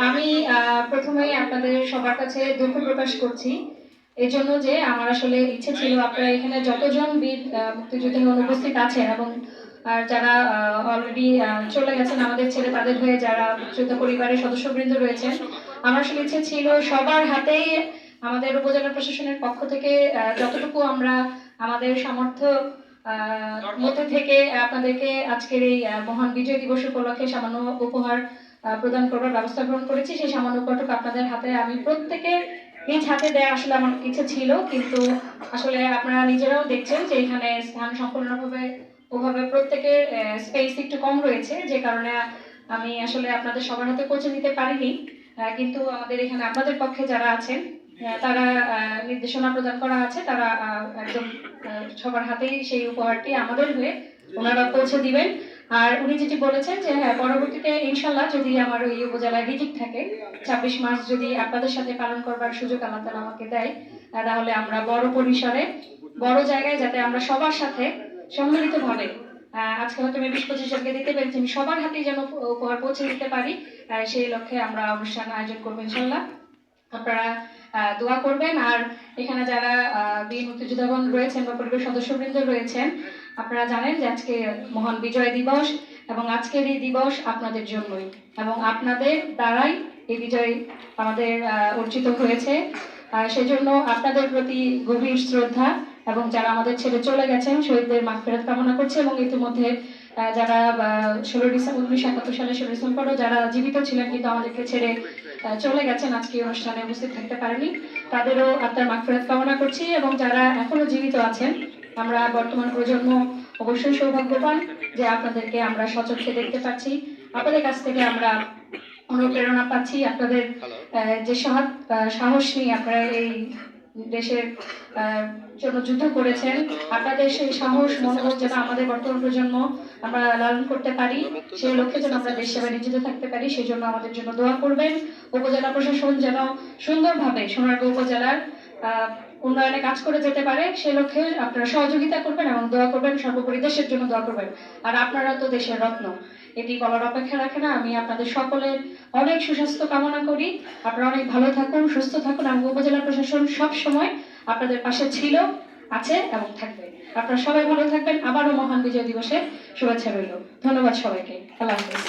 আমি আহ, প্রথমে আপনাদের সবার কাছে দুঃখ প্রকাশ করছি। এই জন্য যে আমার আসলে ইচ্ছে ছিল আপনারা এখানে যতজন বীর মুক্তিযোদ্ধা অনুপস্থিত আছেন এবং আর যারা অলরেডি চলে গেছেন আমাদের ছেলে তাদের হয়ে যারা মুক্তিযোদ্ধা পরিবারের সদস্যবৃন্দ রয়েছেন আমার আসলে ইচ্ছে ছিল সবার হাতেই আমাদের উপজেলা প্রশাসনের পক্ষ থেকে যতটুকু আমরা আমাদের সামর্থ্য মধ্যে থেকে আপনাদেরকে আজকের এই মহান বিজয় দিবস উপলক্ষে সামান্য উপহার প্রদান করবার ব্যবস্থা গ্রহণ করেছি। সেই সামান্য উপহারটুকু আপনাদের হাতে আমি প্রত্যেকের নিজ হাতে দেওয়া আসলে আমার ইচ্ছে ছিল, কিন্তু আসলে আপনারা নিজেরাও দেখছেন যে এখানে স্থান সম্পূর্ণভাবে ওভাবে প্রত্যেকের স্পেস একটু কম রয়েছে, যে কারণে আমি আসলে আপনাদের সবার হাতে পৌঁছে দিতে পারিনি। কিন্তু আমাদের এখানে আপনাদের পক্ষে যারা আছেন তারা নির্দেশনা প্রদান করা আছে। তারা একদম সবার হাতেই সেই উপহারটি আমাদের হয়ে ওনারা পৌঁছে দিবেন। আর উনি যেটি বলেছেন যে হ্যাঁ পরবর্তীতে ইনশাল্লাহ যদি আমার ওই উপজেলায় রিজিক থাকে ছাব্বিশ মার্চ যদি আপনাদের সাথে পালন করবার সুযোগ আল্লাহ তালা আমাকে দেয় তাহলে আমরা বড় পরিসরে বড় জায়গায় যাতে আমরা সবার সাথে সম্মিলিতভাবে আহ, আজকে হয়তো আমি বিশ পঁচিশ জনকে দিতে পেরেছি সবার হাতেই যেন উপহার পৌঁছে দিতে পারি সেই লক্ষ্যে আমরা অনুষ্ঠান আয়োজন করব ইনশাল্লাহ আপনারা দোয়া করবেন। আর এখানে যারা বীর মুক্তিযোদ্ধাগণ রয়েছেন বা পরিবার সদস্যবৃন্দ রয়েছেন আপনারা জানেন যে আজকে মহান বিজয় দিবস এবং আজকের এই দিবস আপনাদের জন্যই এবং আপনাদের দ্বারাই এই বিজয় আমাদের অর্জিত হয়েছে। আহ, সেজন্য আপনাদের প্রতি গভীর শ্রদ্ধা এবং যারা আমাদের ছেড়ে চলে গেছেন শহীদদের মাগফিরাত কামনা করছে এবং ইতিমধ্যে যারা ষোলো ডিসেম্বর উনিশশো একাত্তর সালে ষোলো ডিসেম্বরও যারা জীবিত ছিলেন কিন্তু আমাদেরকে ছেড়ে চলে গেছেন আজকে অনুষ্ঠানে উপস্থিত থাকতে পারেনি তাদেরও আপনার মাগফিরাত কামনা করছি এবং যারা এখনও জীবিত আছেন আমরা বর্তমান প্রজন্ম অবশ্যই সৌভাগ্যবান যে আপনাদেরকে আমরা সচক্ষে দেখতে পাচ্ছি। আপনাদের কাছ থেকে আমরা অনুপ্রেরণা পাচ্ছি আপনাদের আহ, যে সাহস নিয়ে আপনারা এই দেশের জন্য যুদ্ধ করেছেন। আপনাদের সেই সাহস, মনোবল যেন আমাদের বর্তমান প্রজন্ম আমরা লালন করতে পারি সেই লক্ষ্যে যেন আমরা দেশ সেবায় নিয়োজিত থাকতে পারি সেই জন্য আমাদের জন্য দোয়া করবেন। উপজেলা প্রশাসন যেন সুন্দরভাবে সোনারগাঁও উপজেলার উন্নয়নে কাজ করে যেতে পারে, সে লক্ষ্যে আপনারা সহযোগিতা করবেন এবং দোয়া করবেন, সর্বোপরি দেশের জন্য দোয়া করবেন। আর আপনারা তো দেশের রত্ন, এটি বলার অপেক্ষা রাখে না। আমি আপনাদের সকলের অনেক সুস্বাস্থ্য কামনা করি। আপনারা অনেক ভালো থাকুন, সুস্থ থাকুন। এবং উপজেলা প্রশাসন সব সময় আপনাদের পাশে ছিল, আছে এবং থাকবে। আপনারা সবাই ভালো থাকবেন। আবারও মহান বিজয় দিবসের শুভেচ্ছা রইল। ধন্যবাদ সবাইকে। আল্লাহ হাফেজ।